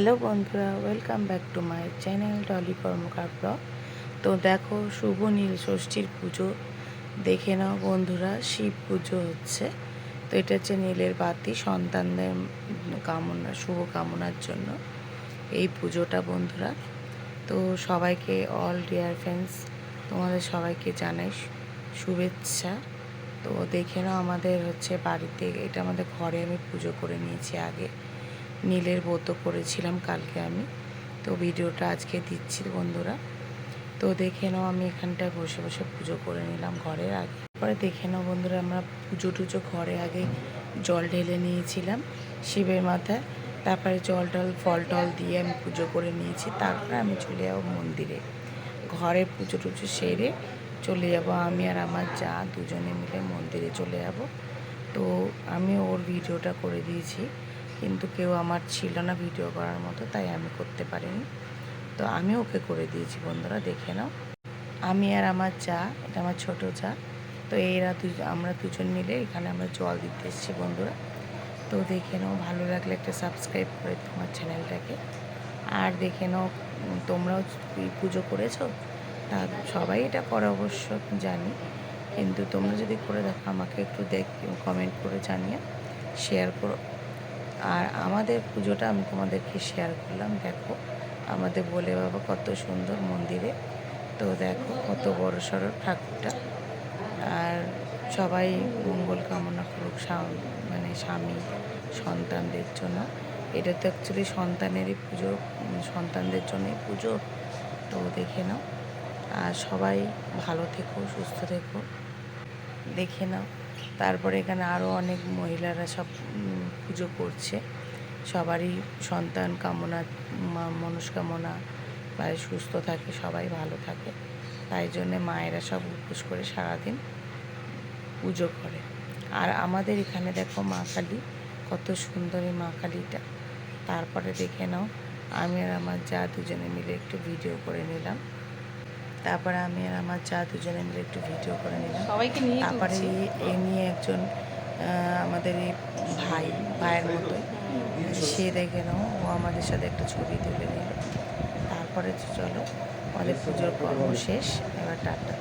Hello বন্ধুরা, welcome back to my channel Dolly Karmakar vlog তো দেখো, শুভ নীল ষষ্ঠীর পুজো। দেখে নাও বন্ধুরা, শিব পুজো হচ্ছে। তো এটা হচ্ছে নীলের বাতি, সন্তানদের কামনা, শুভ কামনার জন্য এই পুজোটা বন্ধুরা। তো সবাইকে অল ডিয়ার ফ্রেন্ডস তোমাদের সবাইকে জানাই শুভেচ্ছা। তো দেখে নাও আমাদের হচ্ছে বাড়িতে, এটা আমাদের ঘরে আমি পুজো করে নিয়েছি আগে। নীলের ব্রত করেছিলাম কালকে আমি। তো ভিডিওটা আজকে দিচ্ছি বন্ধুরা। তো দেখে নাও, আমি এখানটায় বসে বসে পুজো করে নিলাম ঘরের আগে পরে দেখে নাও বন্ধুরা, আমরা পুজো টুজো ঘরে আগে জল ঢেলে নিয়েছিলাম শিবের মাথায়। তারপরে জল টল, ফল টল দিয়ে আমি পুজো করে নিয়েছি। তারপরে আমি চলে যাব মন্দিরে। ঘরে পুজো টুজো সেরে চলে যাব আমি আর আমার যা দুজনে মিলে মন্দিরে চলে যাব। তো আমি ওর ভিডিওটা করে দিয়েছি। কিন্তু কেউ আমার ছিল না ভিডিও করার মতো, তাই আমি করতে পারিনি। তো আমি ওকে করে দিয়েছি, বন্ধুরা, দেখে নাও। আমি আর আমার চা, এটা আমার ছোট চা। তো এরা দুই, আমরা দুজন মিলে এখানে আমরা জল দিতে এসেছি, বন্ধুরা। তো দেখে নাও, ভালো লাগলে একটা সাবস্ক্রাইব করে তোমার চ্যানেলটাকে আর দেখে নাও, তোমরাও পুজো করেছ? তা সবাই এটা করে অবশ্য, জানি। কিন্তু তোমরা যদি করে দেখো, আমাকে একটু দেখ কমেন্ট করে জানিয়ে শেয়ার করো। আর আমাদের পুজোটা আমি তোমাদেরকে শেয়ার করলাম, দেখো। আমাদের বলে বাবা কত সুন্দর মন্দিরে। তো দেখো কত বড় সড়ো ঠাকুরটা। আর সবাই মঙ্গল কামনা করুক মানে স্বামী, সন্তানদের জন্য। এটা তো অ্যাকচুয়ালি সন্তানেরই পুজো, সন্তানদের জন্যই পুজো। তো দেখে নাও। আর সবাই ভালো থেকো, সুস্থ থেকো। দেখে নাও। তারপরে এখানে আরও অনেক মহিলারা সব পুজো করছে। সবারই সন্তান কামনা মনস্কামনা বা সুস্থ থাকে, সবাই ভালো থাকে। তাই জন্যে মায়েরা সব উপোস করে সারাদিন পুজো করে। আর আমাদের এখানে দেখো মা কালী, কত সুন্দর মা কালীটা। তারপরে দেখে নাও, আমি আর আমার যা দুজনে মিলে একটু ভিডিও করে নিলাম। তারপরে আমি আর আমার যা দুজনে মিলে একটু ভিডিও করে নিলাম সবাইকে নিয়ে তারপরে এ- নিয়ে একজন আমাদের এই ভাই ভাইয়ের মতো সে দেখে নাও ও আমাদের সাথে একটা ছবি তুলে নিল। তারপরে চলো আমাদের পুজোর কর্ম শেষ এবার টাটা।